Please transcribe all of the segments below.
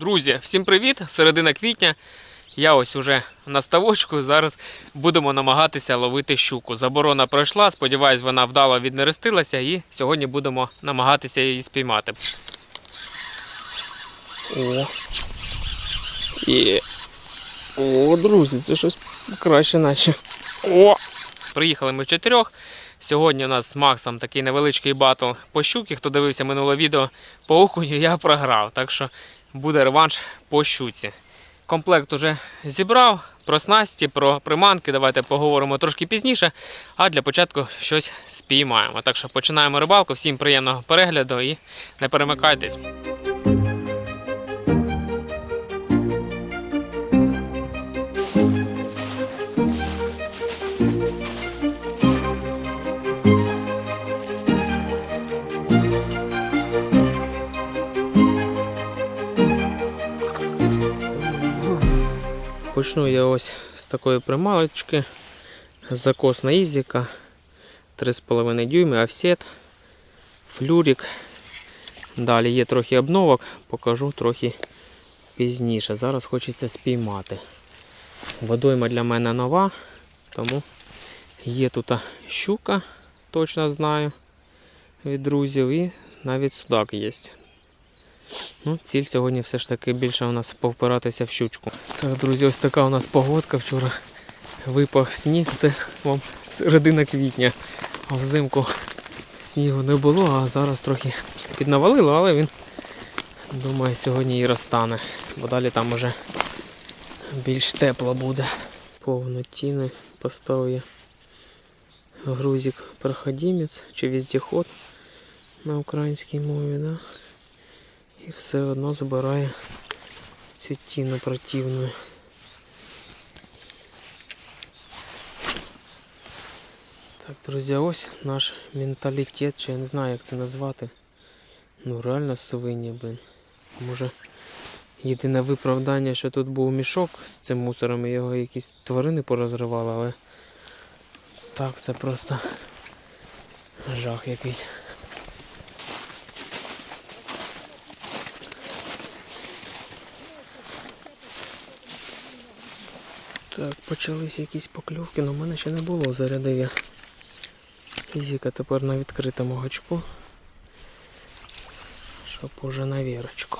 Друзі, всім привіт! Середина квітня. Я ось уже на ставочку. Зараз будемо намагатися ловити щуку. Заборона пройшла, сподіваюсь, вона вдало віднерестилася і сьогодні будемо намагатися її спіймати. О. Є. О, друзі, це щось краще наче. О! Приїхали ми в чотирьох. Сьогодні у нас з Максом такий невеличкий батл по щуки. Хто дивився минуле відео по окуню, я програв. Так що буде реванш по щуці. Комплект уже зібрав. Про снасті, про приманки. Давайте поговоримо трошки пізніше. А для початку щось спіймаємо. Так що починаємо рибалку. Всім приємного перегляду і не перемикайтесь. Почну я ось з такої прималочки. Закос на ізіка. 3,5 дюйми, офсет, флюрик. Далі є трохи обновок, покажу трохи пізніше. Зараз хочеться спіймати. Водойма для мене нова, тому є тут щука, точно знаю від друзів, і навіть судак є. Ну, ціль сьогодні все ж таки більше у нас повпиратися в щучку. Так, друзі, ось така у нас погодка. Вчора випав сніг, це вам середина квітня. А взимку снігу не було, а зараз трохи піднавалило, але він, думаю, сьогодні і розтане. Бо далі там уже більш тепло буде. Повнотіни поставив я грузик проходимець чи віздіход на українській мові. Да? І все одно забирає цю тіну противну. Так, друзі, ось наш менталітет, чи я не знаю як це назвати. Ну реально свині, блин. Може єдине виправдання, що тут був мішок з цим мусором, і його якісь тварини порозривали, але так це просто жах якийсь. Так, почались якісь покльовки, але в мене ще не було, зарядив я. Фізика тепер на відкритому гачку. Щоб уже на вірочку.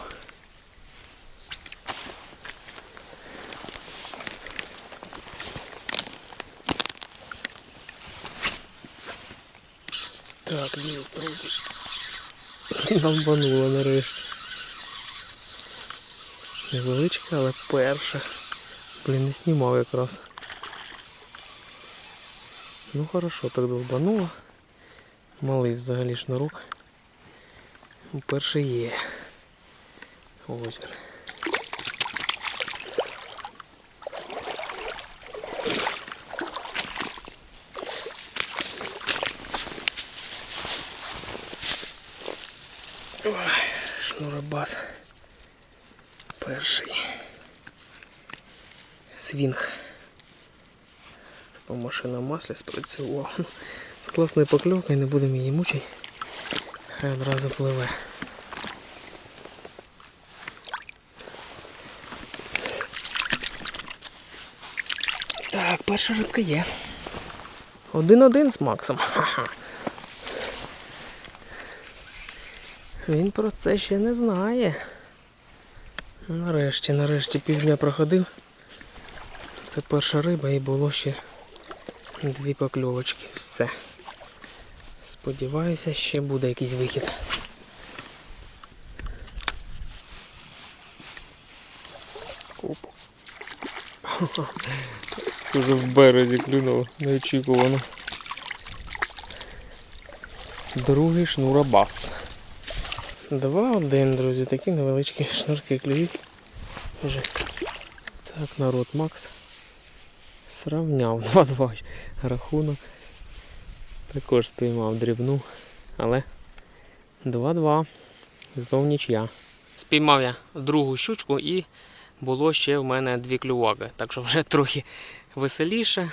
Так, є, друзі. Долбануло нарешті. Невеличка, але перша. Блін, не знімав якраз. Ну хорошо, так долбануло. Малий взагалі шнурук. Ну, Перший є. Ось. Ой, шнуробас. Перший. Свінг. Типа машина маслі спрацювала. З класною покльовкою не будемо її мучити. Хай одразу пливе. Так, перша рибка є. Один-один з Максом. Він про це ще не знає. Нарешті, нарешті півдня проходив. Це перша риба і було ще дві покльовочки. Все. Сподіваюся, ще буде якийсь вихід. Куп. Уже в березі клюнуло, неочікувано. Другий шнурабас. Два-один, друзі, такі невеличкі шнурки клюють. Так, народ Макс сравняв 2-2 рахунок. Також спіймав дрібну, але 2-2. Знов нічия. Спіймав я другу щучку і було ще в мене дві клюваки. Так що вже трохи веселіше.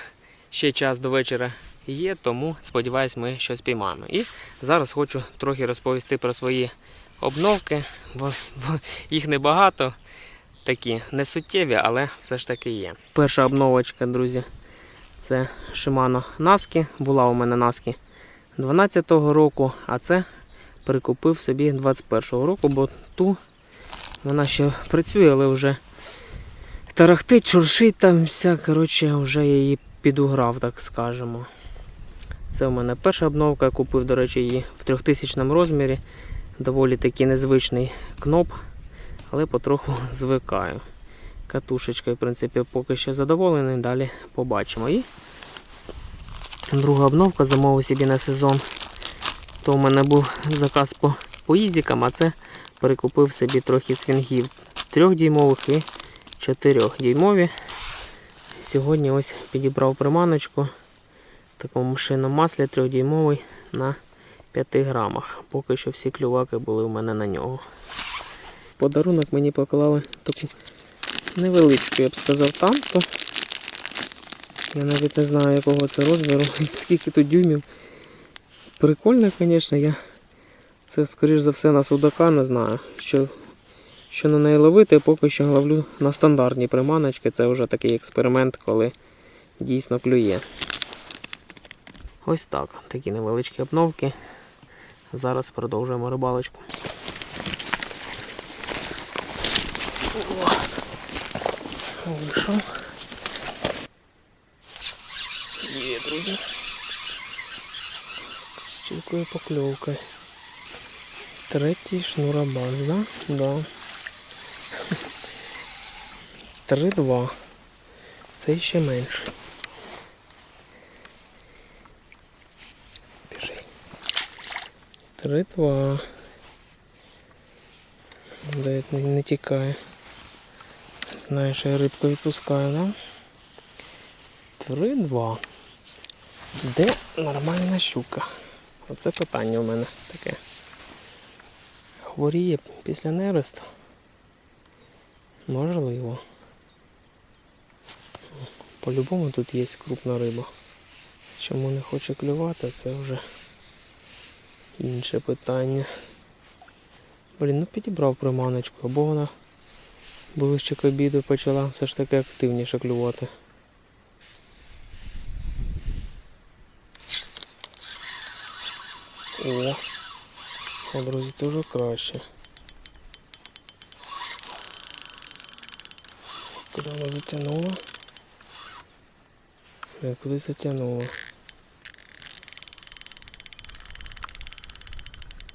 Ще час до вечора є, тому сподіваюсь, ми щось піймаємо. І зараз хочу трохи розповісти про свої обновки, бо, бо їх небагато. Такі не суттєві, але все ж таки є. Перша обновочка, друзі, це Shimano Naski. Була у мене Naski 12-го року, а це прикупив собі 21-го року, бо ту вона ще працює, але вже тарахтить, шуршить там вся. Коротше, вже її підуграв, так скажемо. Це у мене перша обновка, я купив, до речі, її в 3000 розмірі. Доволі такий незвичний кноп, але потроху звикаю. Катушечкою, в принципі, поки що задоволений, далі побачимо. І друга обновка замовив собі на сезон. То у мене був заказ по, по ізікам, а це перекупив собі трохи свінгів 3-дюймових і 4-дюймові. Сьогодні ось підібрав приманочку в такому машинному маслі 3-дюймовий на 5 грамах. Поки що всі клюваки були у мене на нього. Подарунок мені поклали таку невеличку, я б сказав, танку. Я навіть не знаю якого це розміру, скільки тут дюймів. Прикольно, звісно, я це скоріш за все на судака не знаю. Що, що на неї ловити, поки що ловлю на стандартні приманочки. Це вже такий експеримент, коли дійсно клює. Ось так, такі невеличкі обновки. Зараз продовжуємо рибалочку. О, Вийшов. Є, друзі. З тільки покльовкою. Третій шнурабаз, да? Да. 3-2. Це ще менше. Біжи. 3-2. Де не тікає. Знаєш, я рибку відпускаю, да? 3-2. Де нормальна щука? Оце питання у мене таке. Хворіє після нересту? Можливо. По-любому тут є крупна риба. Чому не хоче клювати, це вже інше питання. Блін, ну підібрав приманочку, або вона ближче к обіду почала все ж таки активніше клювати. О, о, друзі, це вже краще. Куди вона затягнула? Куди затягнула?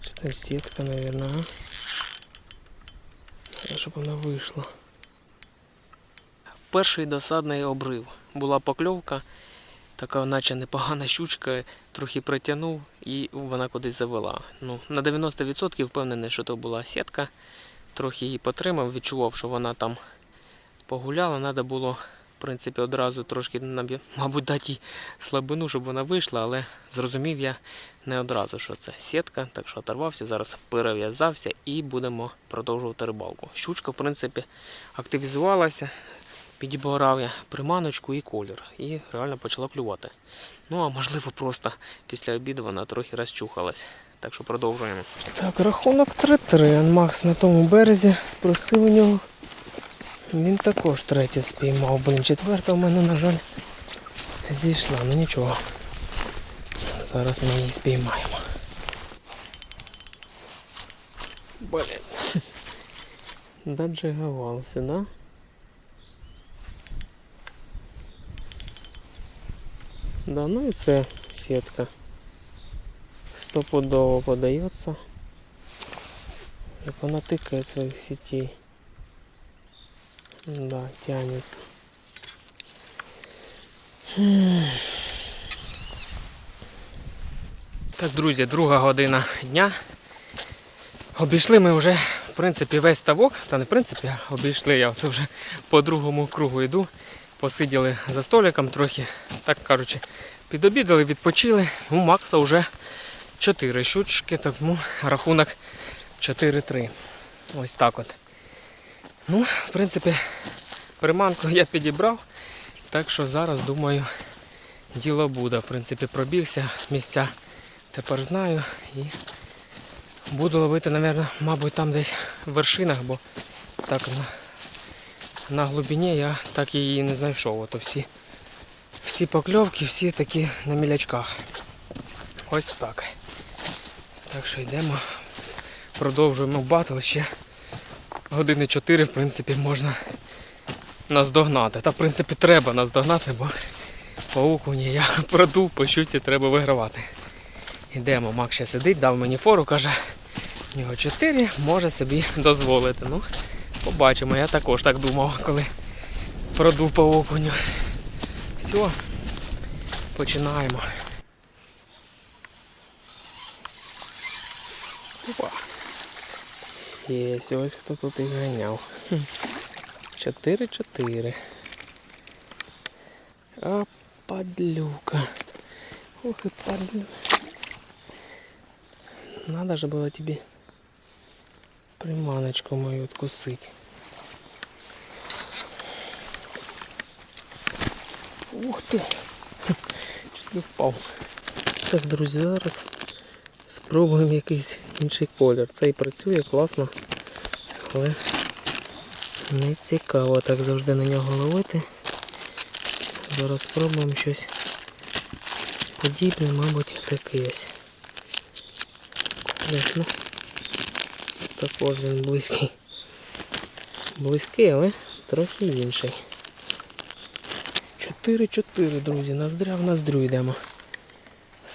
Чи там сітка, наверное, Треба, щоб вона вийшла. Перший досадний обрив. Була покльовка, така наче непогана щучка, трохи притягнув і вона кудись завела. Ну, на 90% впевнений, що то була сітка. Трохи її потримав, відчував, що вона там погуляла. Треба було, в принципі, одразу трошки, мабуть, дати їй слабину, щоб вона вийшла, але зрозумів я не одразу, що це сітка, так що оторвався, зараз перев'язався і будемо продовжувати рибалку. Щучка, в принципі, активізувалася, підібрав я приманочку і колір, і реально почала клювати. Ну, а можливо, просто після обіду вона трохи розчухалась. Так що продовжуємо. Так, рахунок 3-3. Анмакс на тому березі спросив у нього. Він також третє спіймав. Блін, четверта в мене, на жаль, зійшла. Ну нічого. Зараз ми її спіймаємо. Блін. Доджигавався, да? Да, ну і це сітка. Стопудово подається. Як вона тикає своїх сетей. Да, тянется. Так, друзі, друга година дня. Обійшли ми вже, в принципі, весь ставок. Та не в принципі, а обійшли я от вже по другому кругу йду. Посиділи за столиком трохи, так кажучи, підобідали, відпочили. У Макса вже 4 щучки, тому рахунок 4-3. Ось так от. Ну, в принципі, приманку я підібрав, так що зараз думаю, діло буде. В принципі, пробігся, місця тепер знаю і Буду ловити, мабуть, мабуть, там десь в вершинах, бо так на, на глибині я так її не знайшов. Ото всі, всі покльовки, всі такі на мілячках. Ось так. Так що йдемо, продовжуємо батл ще години 4, в принципі, можна наздогнати. Та в принципі треба наздогнати, бо по я продув, по щуці треба вигравати. Йдемо, Мак ще сидить, дав мені фору, каже, в нього 4, може собі дозволити. Ну, побачимо, я також так думав, коли продув по окуню. Все, починаємо. Опа. Є, ось хто тут і ганяв. Хм. 4-4. А подлюка. Ох и подлюка. Надо же было тебе приманочку мою откусить. Ух ти! Хм, Чуть не впав. Так, друзі, зараз спробуємо якийсь інший колір. Цей працює класно, але не цікаво так завжди на нього ловити. Зараз спробуємо щось подібне, мабуть, ось. Ось, ну, також він близький. Близький, але трохи інший. 4-4, друзі, ноздря в ноздрю йдемо.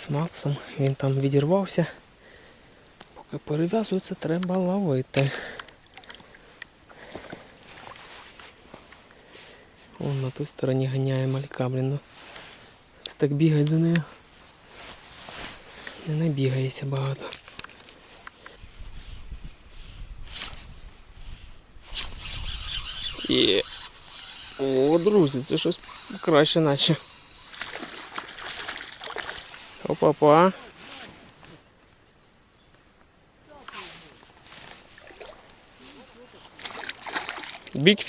Максом. Він там відірвався. Поки перев'язується, треба ловити. Вон на той стороні ганяє малька, блін. Ну, так бігає до неї. Не набігається багато. Є. О, друзі, це щось краще наче. Опа-па.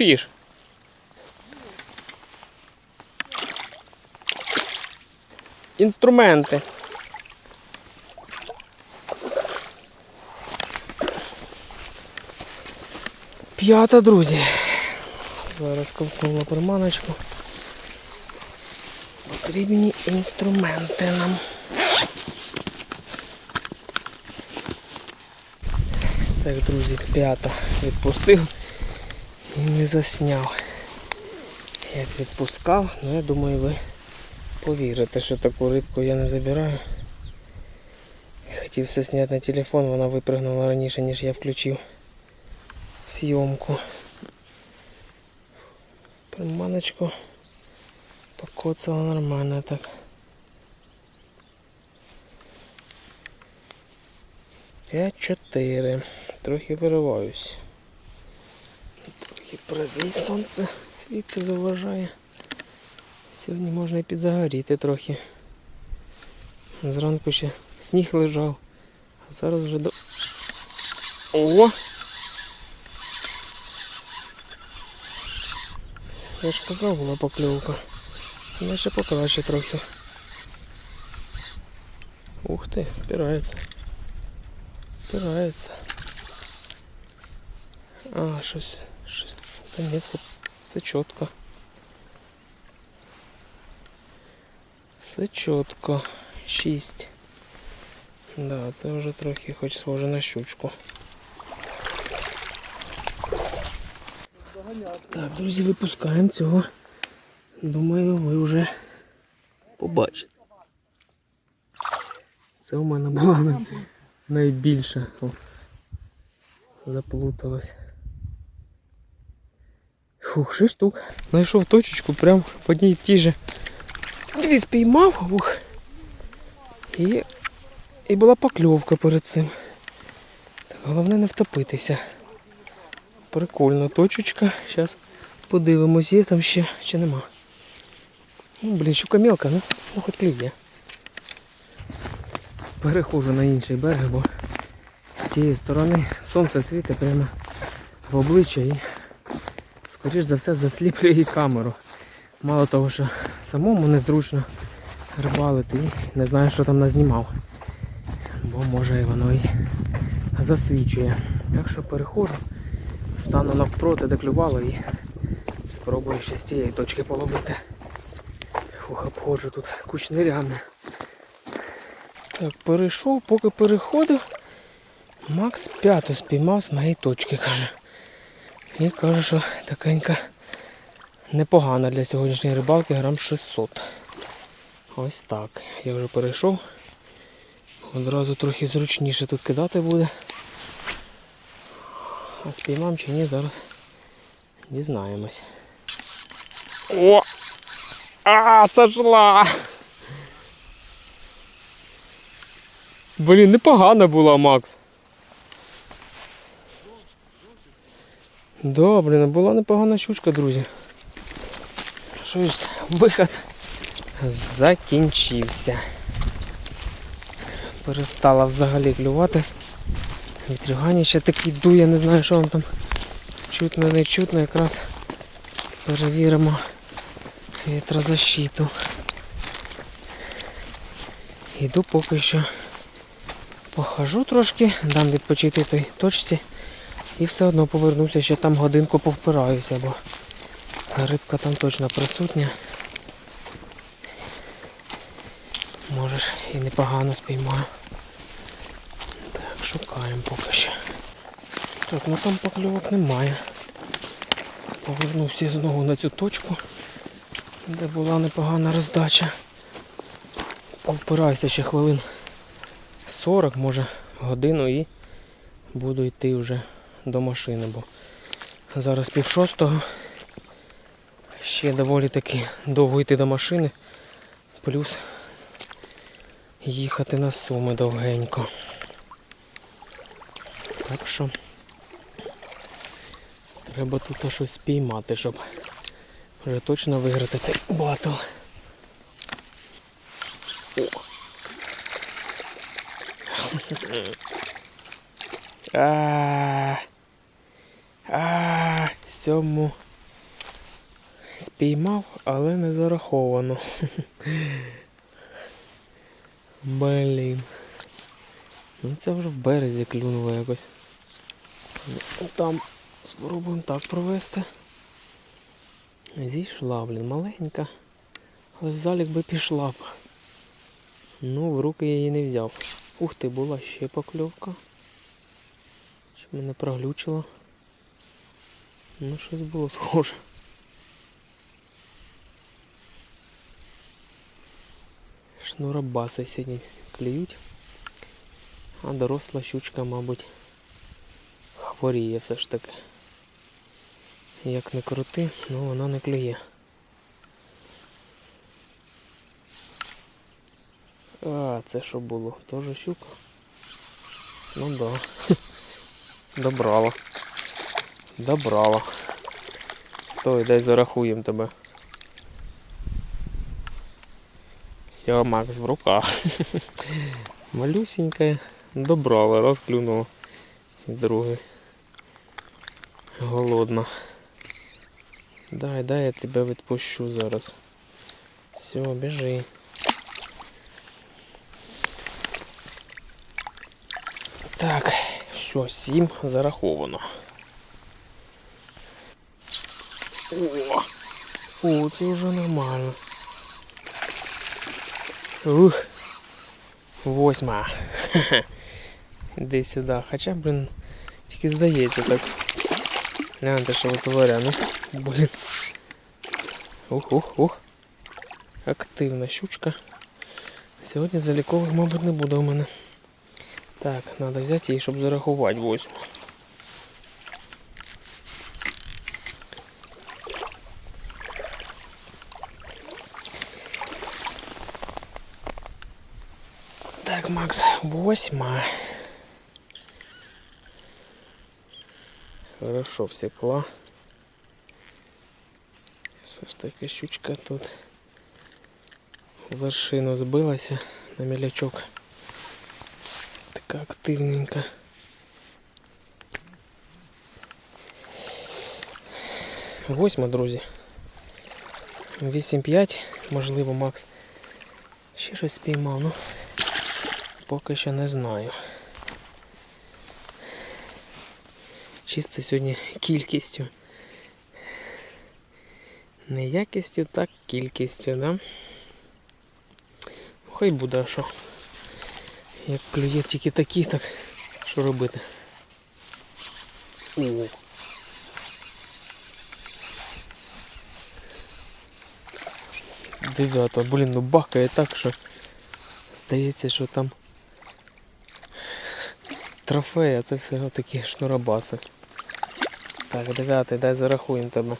Fish. Інструменти. П'ята, друзі. Зараз ковкнула приманочку. Потрібні інструменти нам. Так, друзі, п'ята відпустив і не засняв. Як відпускав, ну я думаю ви повірите, що таку рибку я не забираю. Хотів все зняти на телефон, вона випрыгнула раніше, ніж я включив зйомку. Приманочку покоцала нормально так. П'ять-чотири. Трохи вириваюсь. Трохи правій сонце світло заважає. Сьогодні можна і підзагоріти трохи. Зранку ще сніг лежав, а зараз вже до... О! Я ж казав, була покльовка. Вона ще покраще трохи. Ух ти, впирається. Впирається. А, щось, щось. Та ні, все, все чітко. Все чітко. Шість. Да, це вже трохи хоч схоже на щучку. Так, друзі, випускаємо цього. Думаю, ви вже побачите. Це у мене була найбільша. Заплуталась. Фух, шість штук. Знайшов точечку прям в одній тій же. Дві спіймав. Ух. І, і була покльовка перед цим. Так, головне не втопитися. Прикольна точечка. Зараз подивимось, є там ще чи нема. Ну, блін, щука мелка, ну, ну хоч клює. Перехожу на інший берег, бо з цієї сторони сонце світить прямо в обличчя і скоріш за все засліплює і камеру. Мало того, що самому незручно рибалити і не знаю, що там назнімав. Бо може і воно і засвічує. Так що переходжу, стану навпроти, де клювало і спробую ще з тієї точки половити. Фух, обходжу тут кучнирями. Так, перейшов, поки переходив. Макс п'яту спіймав з моєї точки, каже. І каже, що такенька непогана для сьогоднішньої рибалки, грам 600. Ось так. Я вже перейшов. Одразу трохи зручніше тут кидати буде. А спіймам чи ні, зараз дізнаємось. О! А, сошла! Блін, непогана була, Макс. Добре, була непогана щучка, друзі. Що ж, виход закінчився. Перестала взагалі клювати. Вітрюгані ще такий дує, не знаю, що вам там чутно, не чутно, якраз перевіримо вітрозащиту. Йду поки що похожу трошки, дам відпочити той точці і все одно повернуся, ще там годинку повпираюся, бо рибка там точно присутня. Можеш і непогано спіймаю. Так, шукаємо поки що. Так, ну там покльовок немає. Повернувся знову на цю точку, де була непогана роздача. Повпираюся ще хвилин 40, може годину і буду йти вже до машини, бо зараз пів шостого. Ще доволі таки довго йти до машини. Плюс їхати на суми довгенько. Так що треба тут щось спіймати, щоб вже точно виграти цей батл. О. А, а, сьому спіймав, але не зараховано. Блін. Ну це вже в березі клюнуло якось. Там спробуємо так провести. Зійшла, блін, маленька. Але в залік би пішла б. Ну, в руки я її не взяв. Ух ти, була ще покльовка. Мене проглючило? Ну, щось було схоже. Шнурабаси сьогодні клюють. А доросла щучка, мабуть, хворіє все ж таки. Як не крути, ну вона не клює. А, це що було? Тоже щука? Ну да. Добрала. Добрала. Стой, дай зарахуємо тебе. Все, Макс в руках. Малюсенькая. Добрала, раз клюнула. Другий. Голодна. Дай, дай я тебе відпущу зараз. Все, біжи. Так, все, сім зараховано. О, о, це вже нормально. Ух. Восьма. Іди сюди. Хоча, блин, тільки здається так. Гляньте, що витворя, ну. Блін. Ух, ух, ух. Активна щучка. Сьогодні залікових, мабуть, не буде у мене. Так, треба взяти її, щоб зарахувати восьму. Так, Макс, восьма. Хорошо всекла. Все ж таки щучка тут в вершину збилася на мілячок. Така активненька. Восьма, друзі. 8-5, можливо, Макс. Ще щось спіймав, ну поки що не знаю. Чисто сьогодні кількістю. Не якістю, так кількістю, да? Хай буде, що. Як клює тільки такі, так що робити? О. Дев'ята, блін, ну бахкає так, що здається, що там трофей, а це все такі шнурабаси. Так, дев'ятий, дай зарахуємо тебе.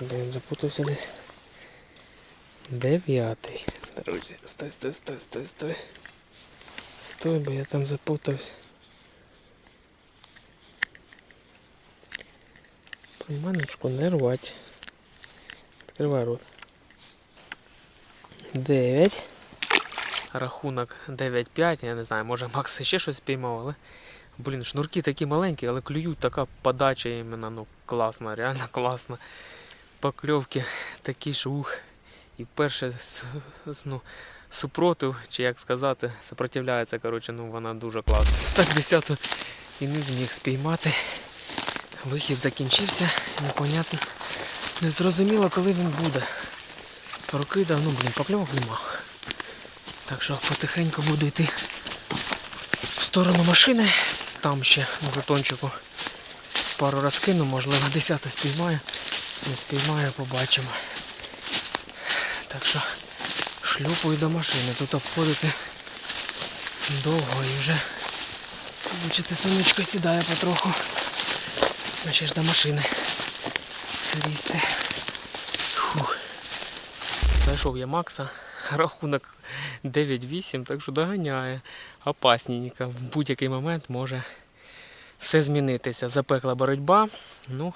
Блін, запутався десь. Дев'ятий. Друзі, стой, стой, стой, стой, стой. Стой, бо я там запутався. Приманочку не рвать. Відкривай рот. Дев'ять. Рахунок 9-5, я не знаю, може Макс ще щось спіймав, але. Блін, шнурки такі маленькі, але клюють така подача іменно, ну класна, реально класна. Покльовки такі ж ух. І перше ну, супротив, чи як сказати, сопротивляється, коротше, ну вона дуже класна. Так десяту і не зміг спіймати. Вихід закінчився, непонятно. Не зрозуміло, коли він буде. Прокидав, ну блін, покльовок нема. Так що потихеньку буду йти в сторону машини. Там ще на затончику пару раз кину, можливо, десяту спіймаю. Не спіймаю, побачимо. Так що шлюпаю до машини. Тут обходити довго і вже бачите, сонечко сідає потроху. Значить ж до машини. Лізти. Фух. Знайшов я Макса. Рахунок 9-8, так що доганяє. Опасненько. В будь-який момент може все змінитися. Запекла боротьба. Ну,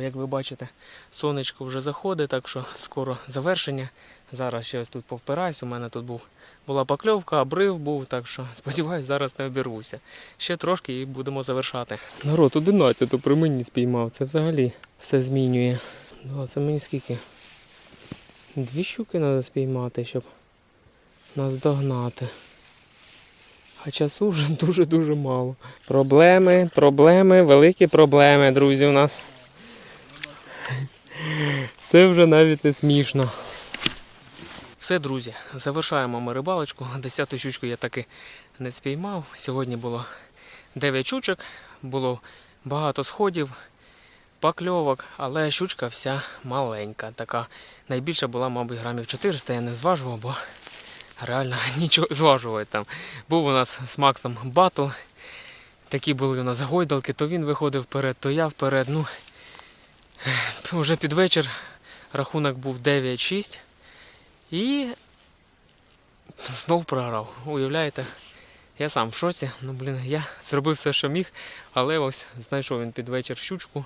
як ви бачите, сонечко вже заходить, так що скоро завершення. Зараз ще ось тут повпираюсь. У мене тут був, була покльовка, обрив був, так що сподіваюсь, зараз не обірвуся. Ще трошки і будемо завершати. Народ 11 при мені спіймав. Це взагалі все змінює. Да, це мені скільки? Дві щуки треба спіймати, щоб нас догнати. А часу вже дуже-дуже мало. Проблеми, проблеми, великі проблеми, друзі, у нас. Це вже навіть не смішно. Все, друзі, завершаємо ми рибалочку. Десяту щучку я таки не спіймав. Сьогодні було 9 щучок, було багато сходів, покльовок, але щучка вся маленька. Така найбільша була, мабуть, грамів 400, я не зважував, бо реально нічого зважувати там. Був у нас з Максом батл. Такі були у нас гойдалки, то він виходив вперед, то я вперед. Ну, вже під вечір рахунок був 9-6. І знов програв. Уявляєте? Я сам в шоці. Ну, блін, я зробив все, що міг, але ось знайшов він під вечір щучку.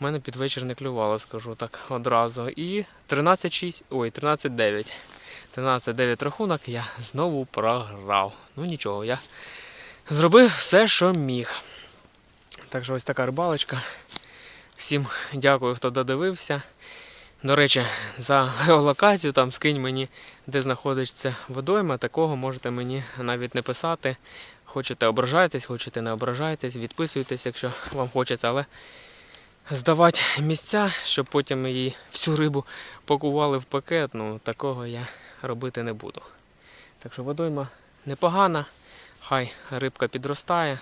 У мене під вечір не клювало, скажу так одразу. І 13-6, ой, 13-9. 13-9 рахунок я знову програв. Ну нічого, я зробив все, що міг. Так що ось така рибалочка. Всім дякую, хто додивився. До речі, за геолокацію там скинь мені, де знаходиться водойма, такого можете мені навіть не писати. Хочете ображайтесь, хочете не ображайтесь, відписуйтесь, якщо вам хочеться, але здавати місця, щоб потім її всю рибу пакували в пакет, ну такого я робити не буду. Так що водойма непогана, хай рибка підростає.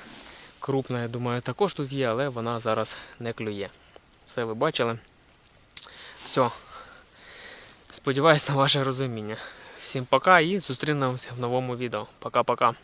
Крупна, я думаю, також тут є, але вона зараз не клює. Все ви бачили. Все. Сподіваюсь на ваше розуміння. Всім пока і зустрінемося в новому відео. Пока-пока.